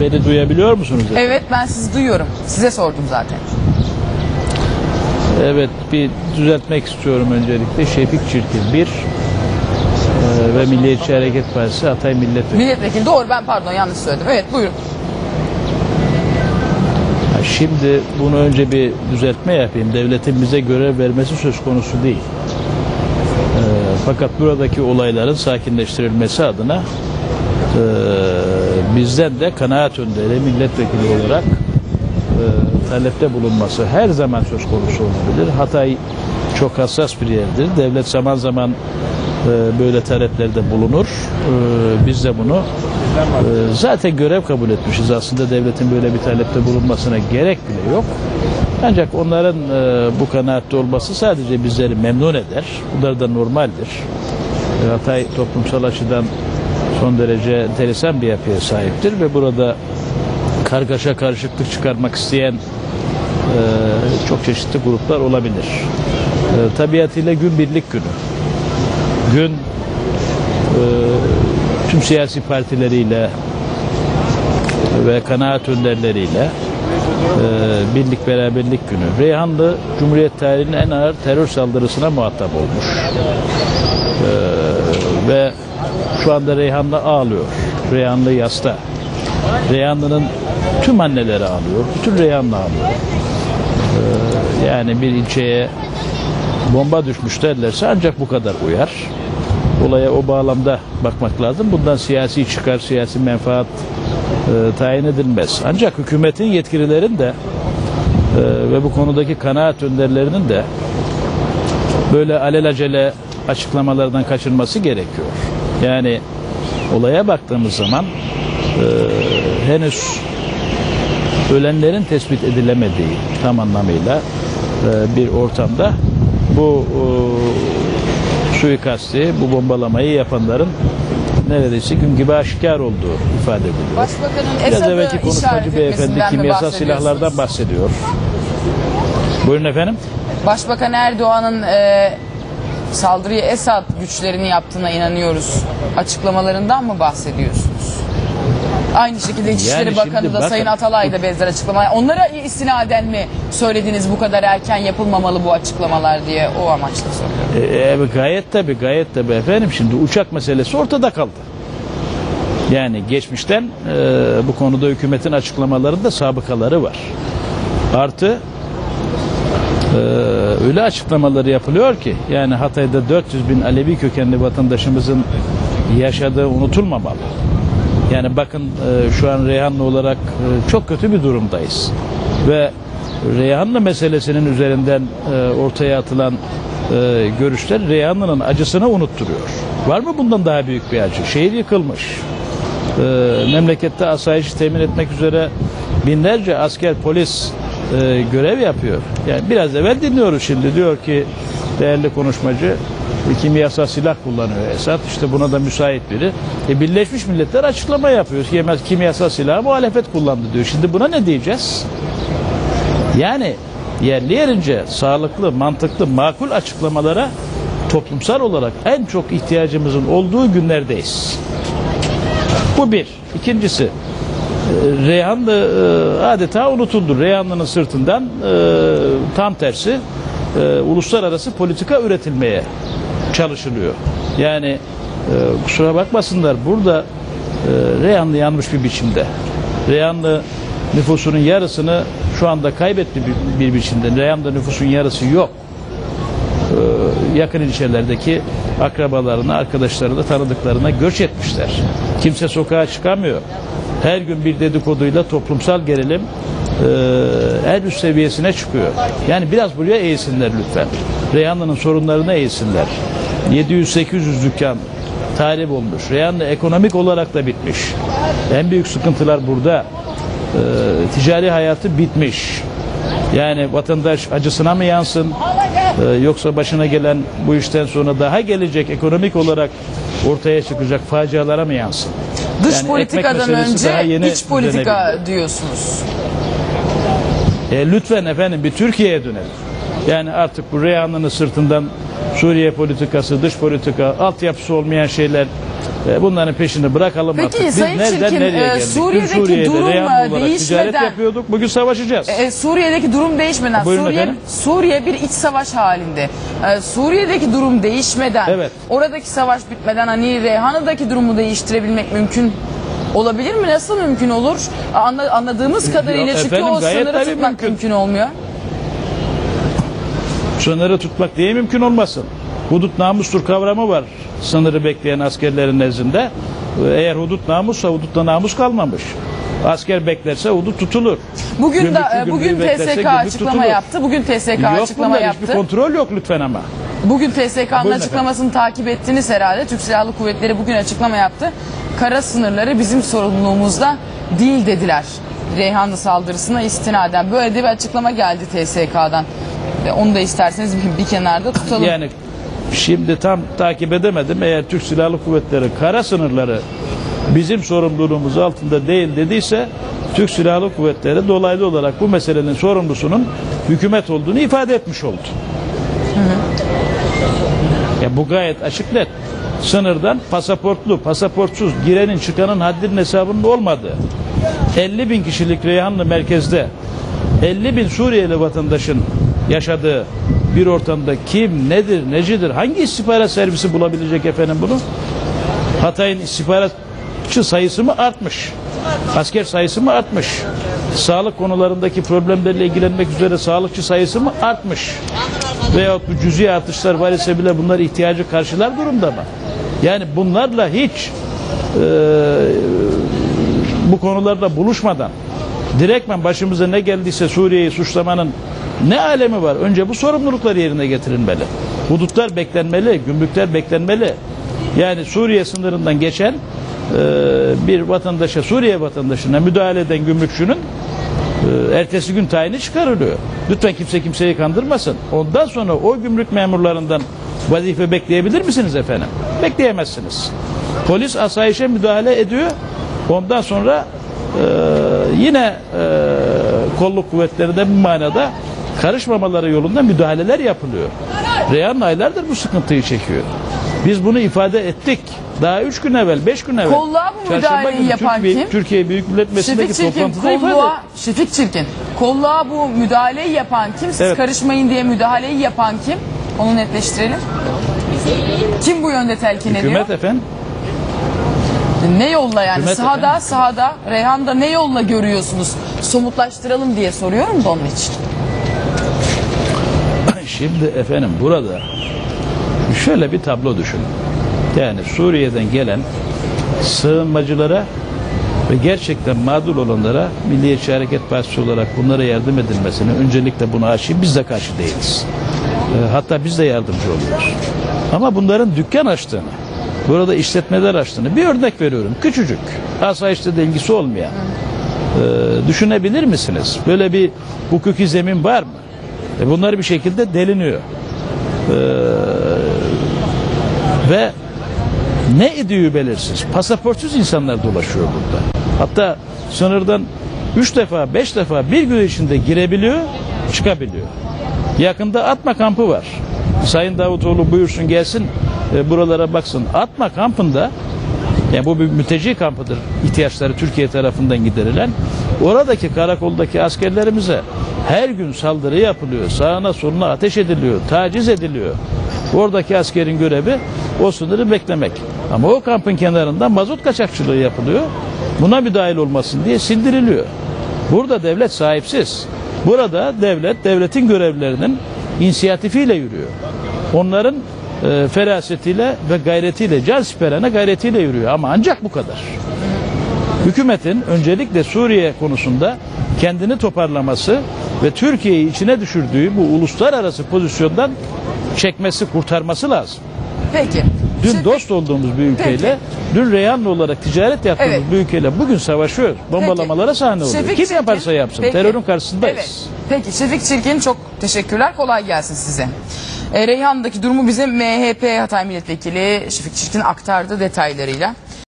beni duyabiliyor musunuz? Evet ben sizi duyuyorum. Size sordum zaten. Evet bir düzeltmek istiyorum öncelikle. Şefik Çirkin bir e, ve Milliyetçi Hareket Partisi Hatay Milletvekili. Milletvekili doğru ben pardon yanlış söyledim. Evet buyurun. Şimdi bunu önce bir düzeltme yapayım. Devletin bize görev vermesi söz konusu değil. E, fakat buradaki olayların sakinleştirilmesi adına e, bizden de kanaat önderi milletvekili olarak e, talepte bulunması her zaman söz konusu olabilir. Hatay çok hassas bir yerdir. Devlet zaman zaman e, böyle taleplerde bulunur. E, biz de bunu e, zaten görev kabul etmişiz. Aslında devletin böyle bir talepte bulunmasına gerek bile yok. Ancak onların e, bu kanaatte olması sadece bizleri memnun eder. Bunlar da normaldir. E, Hatay toplumsal açıdan son derece enteresan bir yapıya sahiptir ve burada kargaşa karışıklık çıkarmak isteyen e, çok çeşitli gruplar olabilir. E, tabiatıyla gün birlik günü. Gün e, tüm siyasi partileriyle ve kanaat önderleriyle e, birlik beraberlik günü. Reyhanlı Cumhuriyet tarihinin en ağır terör saldırısına muhatap olmuş. E, ve şu anda Reyhanlı ağlıyor. Reyhanlı yasta. Reyhanlı'nın tüm anneleri ağlıyor. Bütün Reyhanlı ağlıyor. Ee, yani bir ilçeye bomba düşmüş derlerse ancak bu kadar uyar. Olaya o bağlamda bakmak lazım. Bundan siyasi çıkar, siyasi menfaat e, tayin edilmez. Ancak hükümetin yetkililerin de e, ve bu konudaki kanaat önderlerinin de böyle alelacele açıklamalardan kaçınması gerekiyor. Yani olaya baktığımız zaman e, henüz ölenlerin tespit edilemediği tam anlamıyla e, bir ortamda bu e, suikasti, bu bombalamayı yapanların neredeyse gün gibi aşikar olduğu ifade ediliyor. Başbakanın Biraz Esad'ı evvelki konuşmacı beyefendi kimyasal silahlardan bahsediyor. Buyurun efendim. Başbakan Erdoğan'ın e, saldırıyı Esad güçlerini yaptığına inanıyoruz. Açıklamalarından mı bahsediyorsunuz? Aynı şekilde İçişleri Yani Bakanı da bakın- Sayın Atalay da benzer açıklama. Onlara istinaden mi söylediniz bu kadar erken yapılmamalı bu açıklamalar diye o amaçla soruyorum. E, e, gayet tabi gayet tabi efendim şimdi uçak meselesi ortada kaldı. Yani geçmişten e, bu konuda hükümetin açıklamalarında sabıkaları var. Artı e, öyle açıklamaları yapılıyor ki yani Hatay'da 400 bin Alevi kökenli vatandaşımızın yaşadığı unutulmamalı. Yani bakın e, şu an Reyhanlı olarak e, çok kötü bir durumdayız. Ve Reyhanlı meselesinin üzerinden e, ortaya atılan e, görüşler Reyhanlı'nın acısını unutturuyor. Var mı bundan daha büyük bir acı? Şehir yıkılmış. E, memlekette asayişi temin etmek üzere binlerce asker polis e, görev yapıyor. Yani biraz evvel dinliyoruz şimdi diyor ki değerli konuşmacı kimyasal silah kullanıyor Esad. İşte buna da müsait biri. E, Birleşmiş Milletler açıklama yapıyor. Kimya- Kimyasal silah muhalefet kullandı diyor. Şimdi buna ne diyeceğiz? Yani yerli yerince sağlıklı, mantıklı, makul açıklamalara toplumsal olarak en çok ihtiyacımızın olduğu günlerdeyiz. Bu bir. İkincisi, e, Reyhanlı e, adeta unutuldu. Reyhanlı'nın sırtından e, tam tersi e, uluslararası politika üretilmeye çalışılıyor. Yani kusura bakmasınlar burada Reyhanlı yanmış bir biçimde. Reyhanlı nüfusunun yarısını şu anda kaybetti bir, biçimde. Reyhan'da nüfusun yarısı yok. Yakın ilçelerdeki akrabalarına, arkadaşlarına, tanıdıklarına göç etmişler. Kimse sokağa çıkamıyor. Her gün bir dedikoduyla toplumsal gerilim e, en üst seviyesine çıkıyor. Yani biraz buraya eğilsinler lütfen. Reyhanlı'nın sorunlarına eğilsinler. 700-800 dükkan tahrip olmuş. Reyhanlı ekonomik olarak da bitmiş. En büyük sıkıntılar burada. Ee, ticari hayatı bitmiş. Yani vatandaş acısına mı yansın Ee, yoksa başına gelen bu işten sonra daha gelecek ekonomik olarak ortaya çıkacak facialara mı yansın? Dış Yani politikadan önce iç politika diyorsunuz. E, lütfen efendim bir Türkiye'ye dönelim. Yani artık bu Reyhanlı'nın sırtından Suriye politikası, dış politika, altyapısı olmayan şeyler e, bunların peşini bırakalım Peki, artık. Biz Sayın nereden Çirkin, nereye e? Dün Suriye'deki Suriye'de durum, Reyhan e, olarak değişmeden- ticaret yapıyorduk. Bugün savaşacağız. E, Suriye'deki durum değişmeden Buyurun Suriye efendim. Suriye bir iç savaş halinde. E, Suriye'deki durum değişmeden, Evet. oradaki savaş bitmeden hani Reyhan'daki durumu değiştirebilmek mümkün olabilir mi? Nasıl mümkün olur? Anla- anladığımız kadarıyla çünkü efendim, o sınırı tutmak mümkün. mümkün olmuyor. Sınırı tutmak diye mümkün olmasın. Hudut namustur kavramı var sınırı bekleyen askerlerin nezdinde. Eğer hudut namussa hudutta namus kalmamış. Asker beklerse hudut tutulur. Bugün de Gümrükçü e, bugün beklerse TSK gümrük açıklama tutulur. yaptı. Bugün TSK Yok açıklama yaptı. hiçbir kontrol yok lütfen ama. Bugün TSK'nın açıklamasını takip ettiniz herhalde. Türk Silahlı Kuvvetleri bugün açıklama yaptı. Kara sınırları bizim sorumluluğumuzda değil dediler. Reyhanlı saldırısına istinaden. Böyle de bir açıklama geldi TSK'dan. Ve Onu da isterseniz bir, bir kenarda tutalım. Yani şimdi tam takip edemedim. Eğer Türk Silahlı Kuvvetleri kara sınırları bizim sorumluluğumuz altında değil dediyse Türk Silahlı Kuvvetleri dolaylı olarak bu meselenin sorumlusunun hükümet olduğunu ifade etmiş oldu. Ya bu gayet açık net. Sınırdan pasaportlu, pasaportsuz girenin çıkanın haddinin hesabının olmadığı 50 bin kişilik Reyhanlı merkezde 50 bin Suriyeli vatandaşın yaşadığı bir ortamda kim, nedir, necidir, hangi istihbarat servisi bulabilecek efendim bunu? Hatay'ın istihbaratçı sayısı mı artmış? Asker sayısı mı artmış? Sağlık konularındaki problemlerle ilgilenmek üzere sağlıkçı sayısı mı artmış? Veyahut bu cüzi artışlar var ise bile bunlar ihtiyacı karşılar durumda mı? Yani bunlarla hiç e, bu konularla buluşmadan direktmen başımıza ne geldiyse Suriye'yi suçlamanın ne alemi var? Önce bu sorumluluklar yerine getirilmeli. Hudutlar beklenmeli, gümrükler beklenmeli. Yani Suriye sınırından geçen e, bir vatandaşa, Suriye vatandaşına müdahale eden gümrükçünün e, ertesi gün tayini çıkarılıyor. Lütfen kimse kimseyi kandırmasın. Ondan sonra o gümrük memurlarından vazife bekleyebilir misiniz efendim? Bekleyemezsiniz. Polis asayişe müdahale ediyor. Ondan sonra e, yine e, kolluk kuvvetleri de bu manada karışmamaları yolunda müdahaleler yapılıyor. Reyhan aylardır bu sıkıntıyı çekiyor. Biz bunu ifade ettik. Daha üç gün evvel, beş gün evvel. Kolluğa bu müdahaleyi günü yapan Türkiye, kim? Türkiye Büyük Millet Meclisi'ndeki Şefik Çirkin toplantıda ifade kolluğa, Şefik Çirkin kolluğa bu müdahaleyi yapan kim? Siz Evet. karışmayın diye müdahaleyi yapan kim? Onu netleştirelim. Kim bu yönde telkin ediyor? Hükümet efendim. Ne yolla yani? Hükümet sahada, efendim. sahada, Reyhan'da ne yolla görüyorsunuz? Somutlaştıralım diye soruyorum da onun için. Şimdi efendim burada şöyle bir tablo düşünün. Yani Suriye'den gelen sığınmacılara ve gerçekten mağdur olanlara Milliyetçi Hareket Partisi olarak bunlara yardım edilmesine öncelikle buna aşıyım biz de karşı değiliz. E, hatta biz de yardımcı oluyoruz. Ama bunların dükkan açtığını, burada işletmeler açtığını bir örnek veriyorum. Küçücük, asayişle de ilgisi olmayan. E, düşünebilir misiniz? Böyle bir hukuki zemin var mı? E, bunlar bir şekilde deliniyor. E, ve ne ediyor belirsiz. Pasaportsuz insanlar dolaşıyor burada. Hatta sınırdan üç defa, beş defa bir gün içinde girebiliyor, çıkabiliyor. Yakında Atma kampı var. Sayın Davutoğlu buyursun gelsin e, buralara baksın. Atma kampında yani bu bir mülteci kampıdır. ihtiyaçları Türkiye tarafından giderilen. Oradaki karakoldaki askerlerimize her gün saldırı yapılıyor. Sağına soluna ateş ediliyor. Taciz ediliyor. Oradaki askerin görevi o sınırı beklemek. Ama o kampın kenarında mazot kaçakçılığı yapılıyor. Buna müdahil olmasın diye sindiriliyor. Burada devlet sahipsiz. Burada devlet, devletin görevlilerinin inisiyatifiyle yürüyor. Onların e, ferasetiyle ve gayretiyle, can siperene gayretiyle yürüyor. Ama ancak bu kadar. Hükümetin öncelikle Suriye konusunda kendini toparlaması ve Türkiye'yi içine düşürdüğü bu uluslararası pozisyondan çekmesi, kurtarması lazım. Peki. Dün Şefik- dost olduğumuz bir ülkeyle, dün Reyhanlı olarak ticaret yaptığımız Evet. bir ülkeyle bugün savaşıyoruz. Bombalamalara sahne oluyor. Şefik Kim Çirkin- yaparsa yapsın. Peki. Terörün karşısındayız. Evet. Peki Şefik Çirkin çok teşekkürler. Kolay gelsin size. E, Reyhan'daki durumu bize MHP Hatay Milletvekili Şefik Çirkin aktardı detaylarıyla.